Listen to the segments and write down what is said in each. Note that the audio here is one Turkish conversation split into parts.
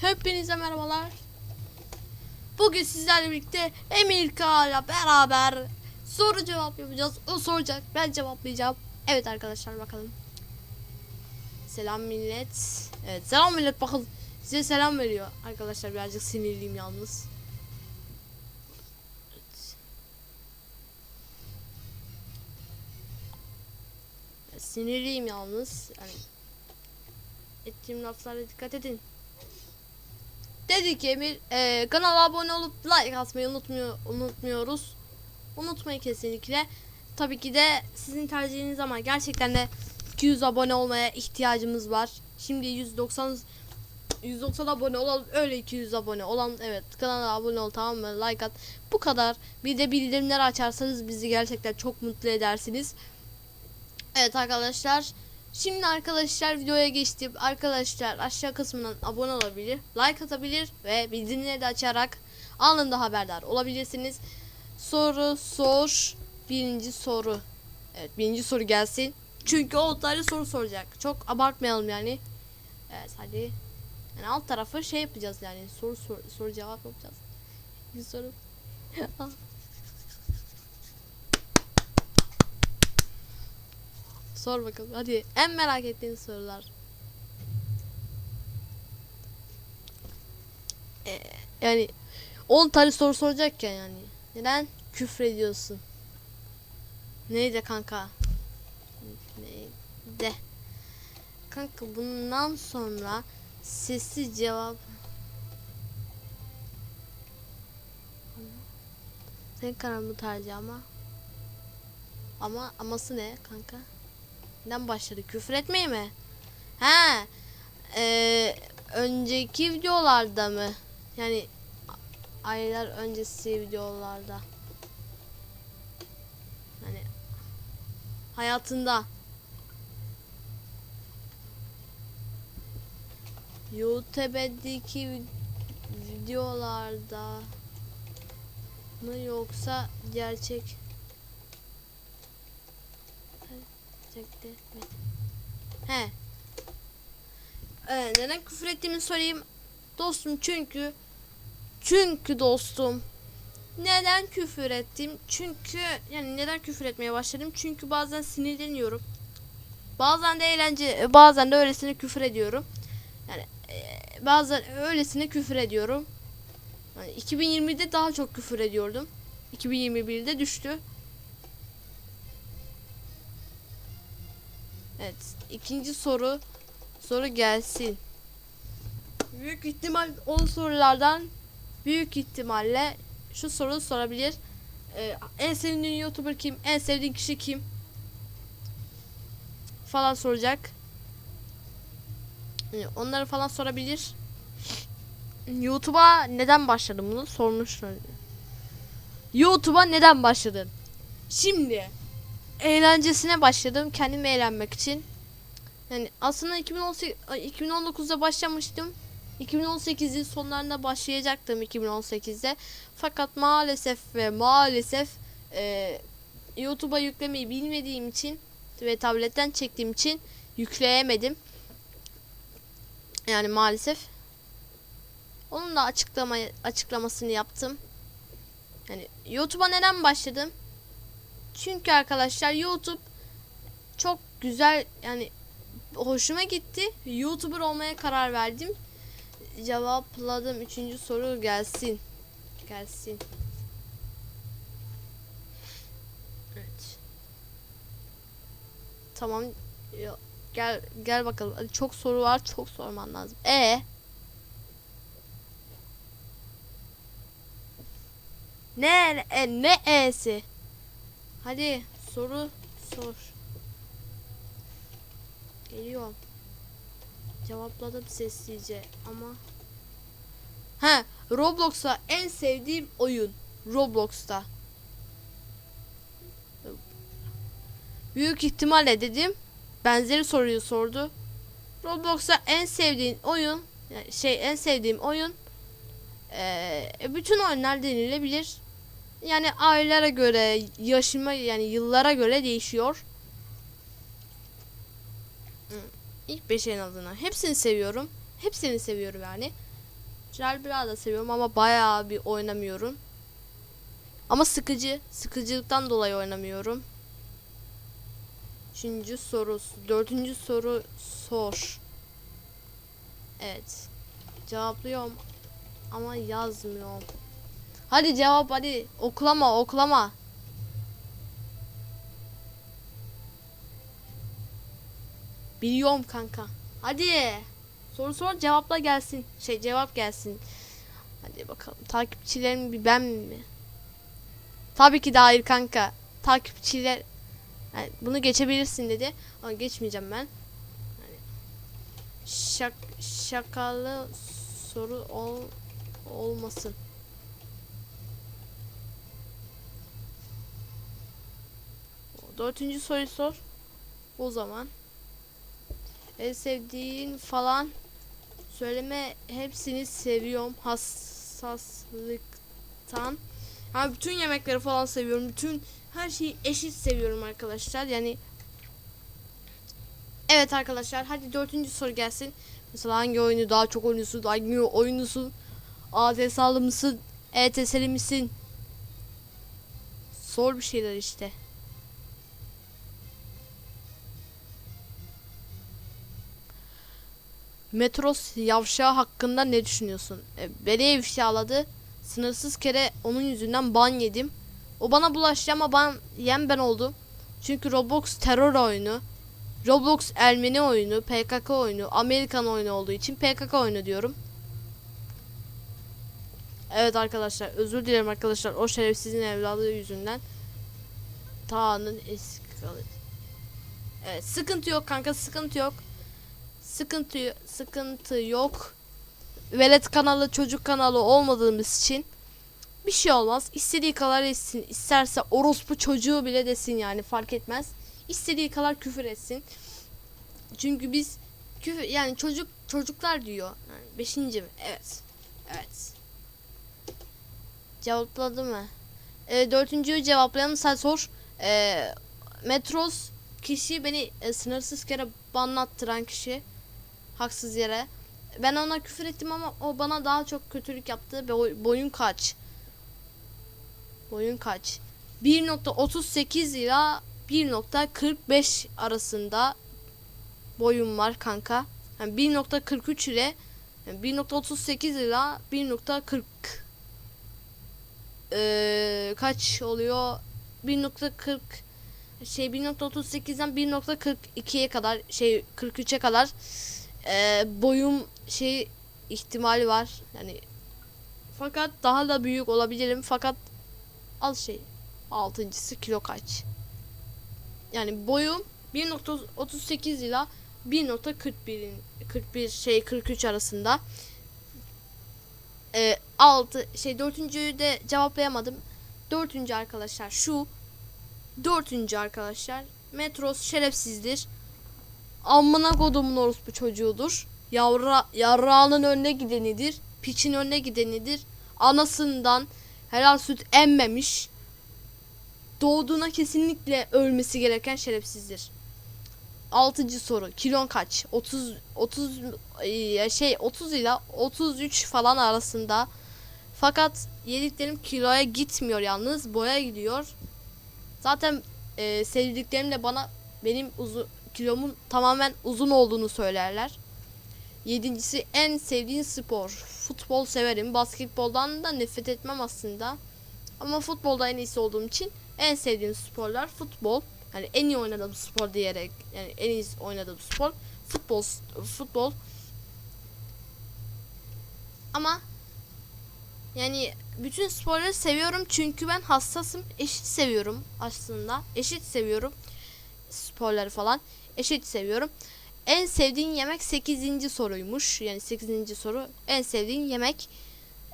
Hepinize merhabalar. Bugün sizlerle birlikte Emir ile beraber soru cevap yapacağız. O soracak, ben cevaplayacağım. Evet arkadaşlar bakalım. Selam millet. Evet selam millet bakın size selam veriyor. Arkadaşlar birazcık sinirliyim yalnız. Evet. Sinirliyim yalnız. Yani ettiğim laflara dikkat edin. Dedi ki Emir e, kanala abone olup like atmayı unutmuyor, unutmuyoruz. Unutmayın kesinlikle. Tabii ki de sizin tercihiniz ama gerçekten de 200 abone olmaya ihtiyacımız var. Şimdi 190 190 abone olalım öyle 200 abone olan evet kanala abone ol tamam mı like at bu kadar bir de bildirimleri açarsanız bizi gerçekten çok mutlu edersiniz evet arkadaşlar Şimdi arkadaşlar videoya geçtim. Arkadaşlar aşağı kısmından abone olabilir, like atabilir ve bildirimleri de açarak anında haberdar olabilirsiniz. Soru sor. Birinci soru. Evet birinci soru gelsin. Çünkü o tane soru soracak. Çok abartmayalım yani. Evet hadi. Yani alt tarafı şey yapacağız yani. Soru sor, soru cevap yapacağız. Bir soru. Sor bakalım. Hadi en merak ettiğin sorular. Ee, yani 10 tane soru soracakken yani. Neden küfür ediyorsun? Neydi kanka? Neydi? Kanka bundan sonra sessiz cevap Senin kararın bu tarzı ama ama aması ne kanka? Neden başladı? Küfür etmeye mi? He. Ee, önceki videolarda mı? Yani aylar öncesi videolarda. Hani hayatında YouTube'deki vid- videolarda mı yoksa gerçek mi? He. Ee, neden küfür ettiğimi söyleyeyim. Dostum çünkü çünkü dostum neden küfür ettim? Çünkü yani neden küfür etmeye başladım? Çünkü bazen sinirleniyorum. Bazen de eğlence, bazen de öylesine küfür ediyorum. Yani e, bazen öylesine küfür ediyorum. Yani 2020'de daha çok küfür ediyordum. 2021'de düştü. Evet, ikinci soru soru gelsin. Büyük ihtimal 10 sorulardan büyük ihtimalle şu soru sorabilir. Ee, en sevdiğin YouTuber kim? En sevdiğin kişi kim? Falan soracak. Yani onları falan sorabilir. YouTube'a neden başladın bunu sormuşlar. YouTube'a neden başladın? Şimdi eğlencesine başladım kendim eğlenmek için. Yani aslında 2018 ay, 2019'da başlamıştım. 2018'in sonlarında başlayacaktım 2018'de. Fakat maalesef ve maalesef e, YouTube'a yüklemeyi bilmediğim için ve tabletten çektiğim için yükleyemedim. Yani maalesef. Onun da açıklama açıklamasını yaptım. Yani YouTube'a neden başladım? Çünkü arkadaşlar YouTube çok güzel yani hoşuma gitti. YouTuber olmaya karar verdim. Cevapladım. Üçüncü soru gelsin. Gelsin. Evet. Tamam. Gel gel bakalım. Çok soru var. Çok sorman lazım. E Ne e, ne e'si? Hadi soru sor. Geliyorum. Cevapladım sessizce ama He, Roblox'ta en sevdiğim oyun. Roblox'ta. Büyük ihtimalle dedim. Benzeri soruyu sordu. Roblox'ta en sevdiğin oyun, şey en sevdiğim oyun eee, bütün oyunlar denilebilir. Yani aylara göre, yaşıma yani yıllara göre değişiyor. İlk beş en azından. Hepsini seviyorum. Hepsini seviyorum yani. Jalbira da seviyorum ama bayağı bir oynamıyorum. Ama sıkıcı. Sıkıcılıktan dolayı oynamıyorum. Üçüncü soru. Dördüncü soru sor. Evet. Cevaplıyorum. Ama yazmıyorum. Hadi cevap hadi. Oklama oklama. Biliyorum kanka. Hadi. Soru sor cevapla gelsin. Şey cevap gelsin. Hadi bakalım. Takipçilerim bir ben mi? Tabii ki de kanka. Takipçiler Yani bunu geçebilirsin dedi. Ama geçmeyeceğim ben. Yani şak şakalı soru ol olmasın. Dördüncü soruyu sor. O zaman. En sevdiğin falan söyleme hepsini seviyorum hassaslıktan. Yani bütün yemekleri falan seviyorum. Bütün her şeyi eşit seviyorum arkadaşlar. Yani Evet arkadaşlar hadi dördüncü soru gelsin. Mesela hangi oyunu daha çok oynuyorsun? Hangi oyunusun? ATS'lı mısın? ETS'li misin? Sor bir şeyler işte. Metros yavşağı hakkında ne düşünüyorsun? E, beni ifşaladı. Sınırsız kere onun yüzünden ban yedim. O bana bulaştı ama ban yem ben oldum. Çünkü Roblox terör oyunu. Roblox Ermeni oyunu, PKK oyunu, Amerikan oyunu olduğu için PKK oyunu diyorum. Evet arkadaşlar özür dilerim arkadaşlar o şerefsizin evladı yüzünden. Tağ'ın eski kalı. Evet sıkıntı yok kanka sıkıntı yok. Sıkıntı sıkıntı yok. Velet kanalı çocuk kanalı olmadığımız için bir şey olmaz. İstediği kadar etsin. İsterse orospu çocuğu bile desin yani fark etmez. İstediği kadar küfür etsin. Çünkü biz küfür yani çocuk çocuklar diyor. Yani beşinci mi? Evet. Evet. Cevapladı mı? E, dördüncüyü cevaplayan sen sor. E, Metros kişi beni e, sınırsız kere banlattıran kişi. Haksız yere. Ben ona küfür ettim ama o bana daha çok kötülük yaptı. Boy, boyun kaç? Boyun kaç? 1.38 ila 1.45 arasında boyum var kanka. Yani 1.43 ile yani 1.38 ila 1.40 ee, kaç oluyor? 1.40 şey 1.38'den 1.42'ye kadar şey 43'e kadar ee, boyum şey ihtimali var. Yani fakat daha da büyük olabilirim. Fakat az şey. Altıncısı kilo kaç? Yani boyum 1.38 ile 1.41'in 41 şey 43 arasında. Ee, 6 şey dördüncüyü de cevaplayamadım. Dördüncü arkadaşlar şu. Dördüncü arkadaşlar. Metros şerefsizdir. Amına kodumun orospu çocuğudur. Yavra, yarrağının önüne gidenidir. Piçin önüne gidenidir. Anasından helal süt emmemiş. Doğduğuna kesinlikle ölmesi gereken şerefsizdir. Altıncı soru. Kilon kaç? 30 30 e, şey 30 ile 33 falan arasında. Fakat yediklerim kiloya gitmiyor yalnız. Boya gidiyor. Zaten e, sevdiklerim de bana benim uzun kilomun tamamen uzun olduğunu söylerler. Yedincisi en sevdiğin spor. Futbol severim. Basketboldan da nefret etmem aslında. Ama futbolda en iyisi olduğum için en sevdiğim sporlar futbol. Yani en iyi oynadığım spor diyerek yani en iyi oynadığım spor futbol futbol. Ama yani bütün sporları seviyorum çünkü ben hassasım. Eşit seviyorum aslında. Eşit seviyorum sporları falan. Eşit seviyorum. En sevdiğin yemek 8. soruymuş. Yani 8. soru. En sevdiğin yemek.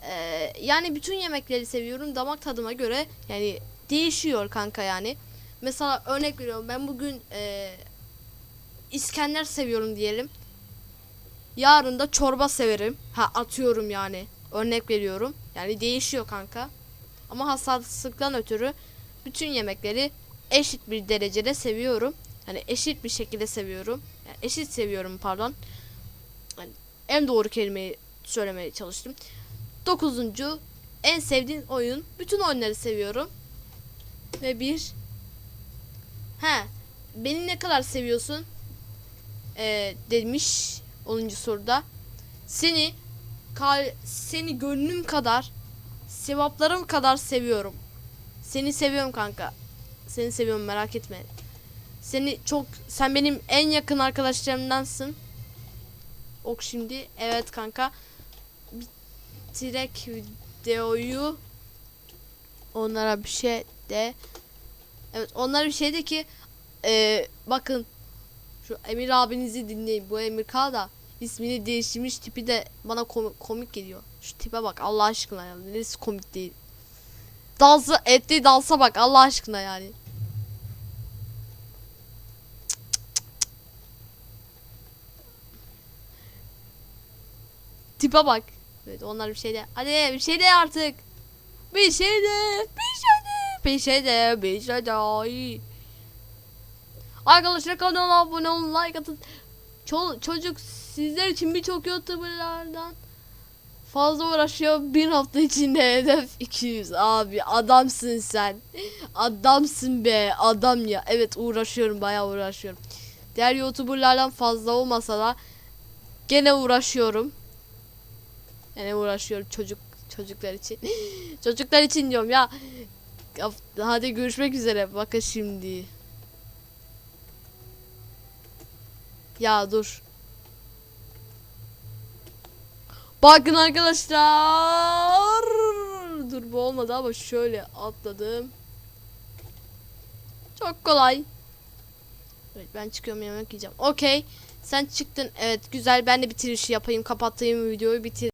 Ee, yani bütün yemekleri seviyorum. Damak tadıma göre yani değişiyor kanka yani. Mesela örnek veriyorum. Ben bugün e, İskender seviyorum diyelim. Yarın da çorba severim. Ha atıyorum yani. Örnek veriyorum. Yani değişiyor kanka. Ama hassaslıktan ötürü bütün yemekleri eşit bir derecede seviyorum. Yani eşit bir şekilde seviyorum. Yani eşit seviyorum pardon. Yani en doğru kelimeyi söylemeye çalıştım. Dokuzuncu en sevdiğin oyun. Bütün oyunları seviyorum. Ve bir He beni ne kadar seviyorsun? Ee, demiş 10. soruda. Seni kal seni gönlüm kadar sevaplarım kadar seviyorum. Seni seviyorum kanka. Seni seviyorum merak etme. Seni çok sen benim en yakın arkadaşlarımdansın. Ok şimdi. Evet kanka. Bitirek videoyu onlara bir şey de Evet onlara bir şey de ki eee, bakın şu Emir abinizi dinleyin. Bu Emir K da ismini değiştirmiş tipi de bana komik, komik geliyor. Şu tipe bak Allah aşkına ya. Neresi komik değil. Dansı ettiği dansa bak Allah aşkına yani. Tipe bak. Evet onlar bir şey de. Hadi bir şey de artık. Bir şey de. Bir şey de. Bir şey de. Bir şey de. Arkadaşlar kanala abone olun. Like atın. Ço- çocuk sizler için birçok youtuberlardan fazla uğraşıyor. Bir hafta içinde hedef 200. Abi adamsın sen. Adamsın be. Adam ya. Evet uğraşıyorum. Bayağı uğraşıyorum. Diğer youtuberlardan fazla olmasa da gene uğraşıyorum. Gene uğraşıyorum çocuk çocuklar için. çocuklar için diyorum ya. Hadi görüşmek üzere. Bakın şimdi. Ya dur. Bakın arkadaşlar. Dur bu olmadı ama şöyle atladım. Çok kolay. Evet ben çıkıyorum yemek yiyeceğim. Okey. Sen çıktın. Evet güzel ben de bitirişi yapayım. Kapattığım videoyu bitir